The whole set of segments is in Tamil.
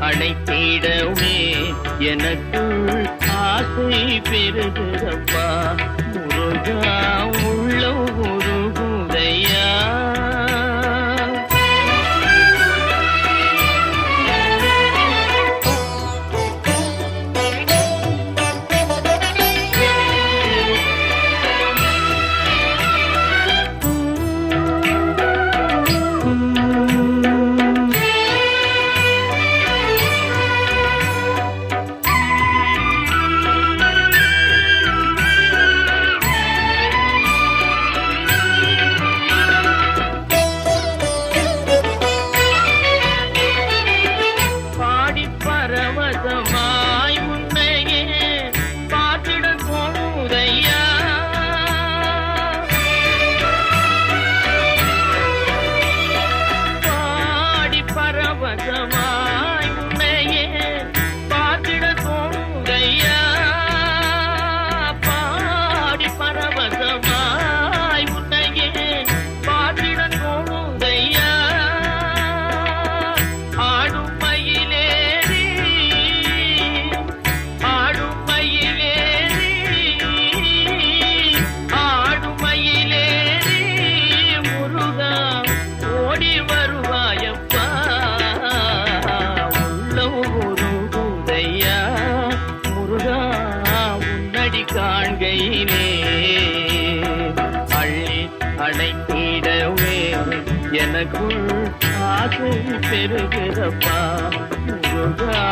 அழைத்திடவே அணைத்திடவே எனக்குள் ஆசை பெருகுதப்பா முருகா எனக்குள் ஆசை பெறுகிறப்பா முருகா.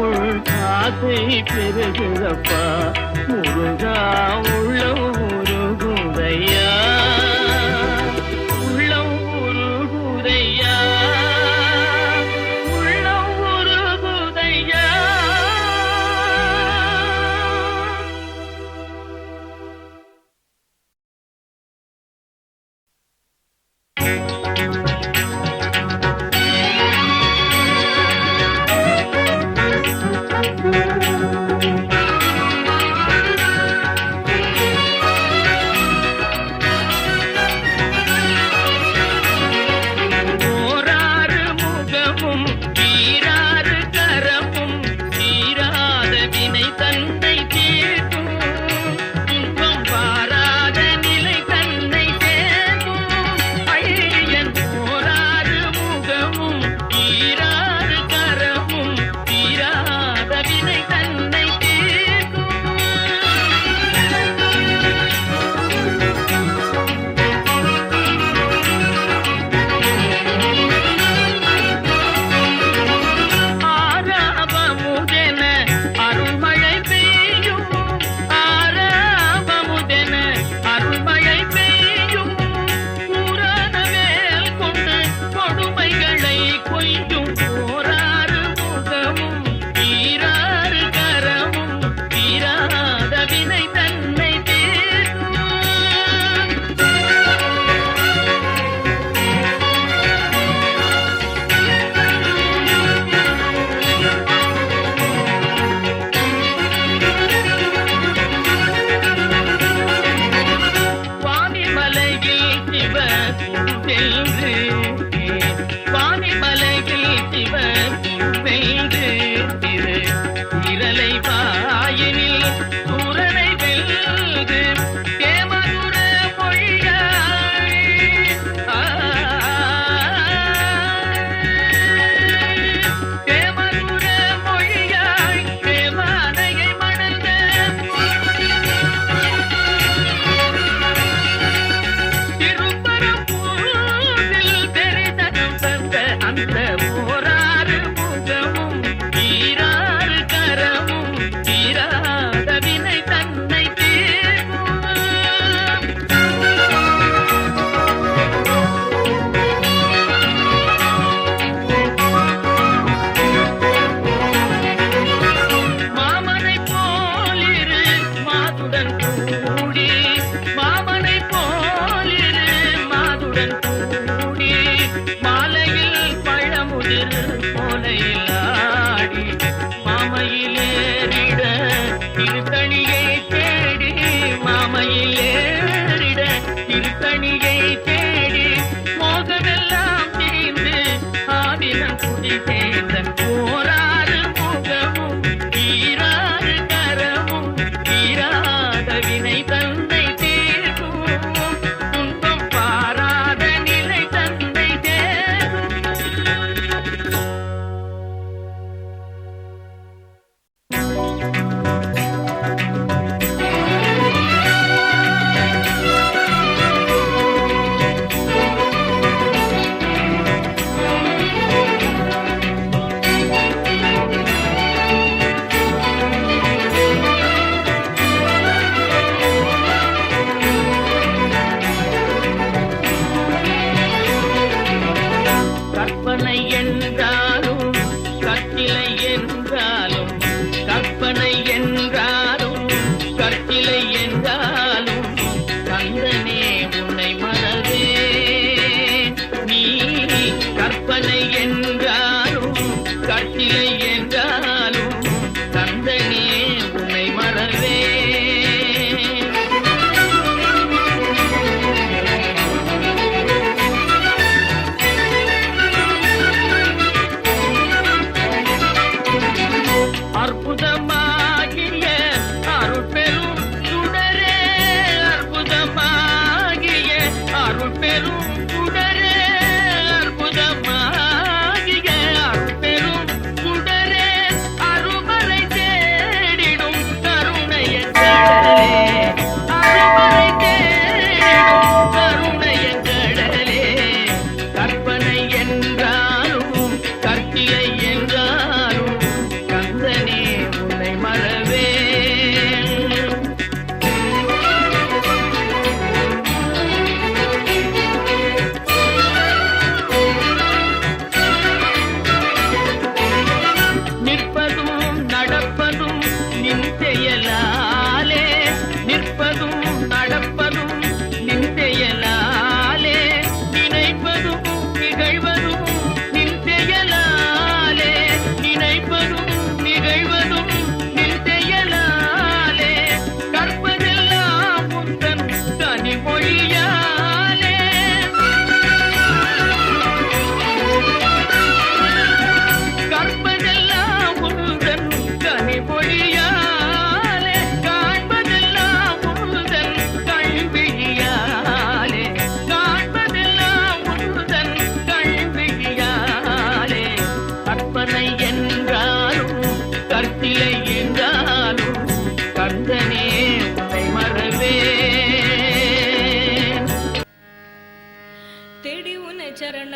எனக்குள் ஆசை பெருகிறப்பா முருகா உள்ள உருகுதையா மாமையிலேறிட திருத்தணியை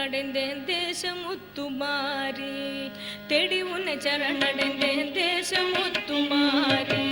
சரணடைந்தேன் தேசமுத்துமாரி தெடி உன்னை சரணடைந்தேன் தேசமுத்துமாரி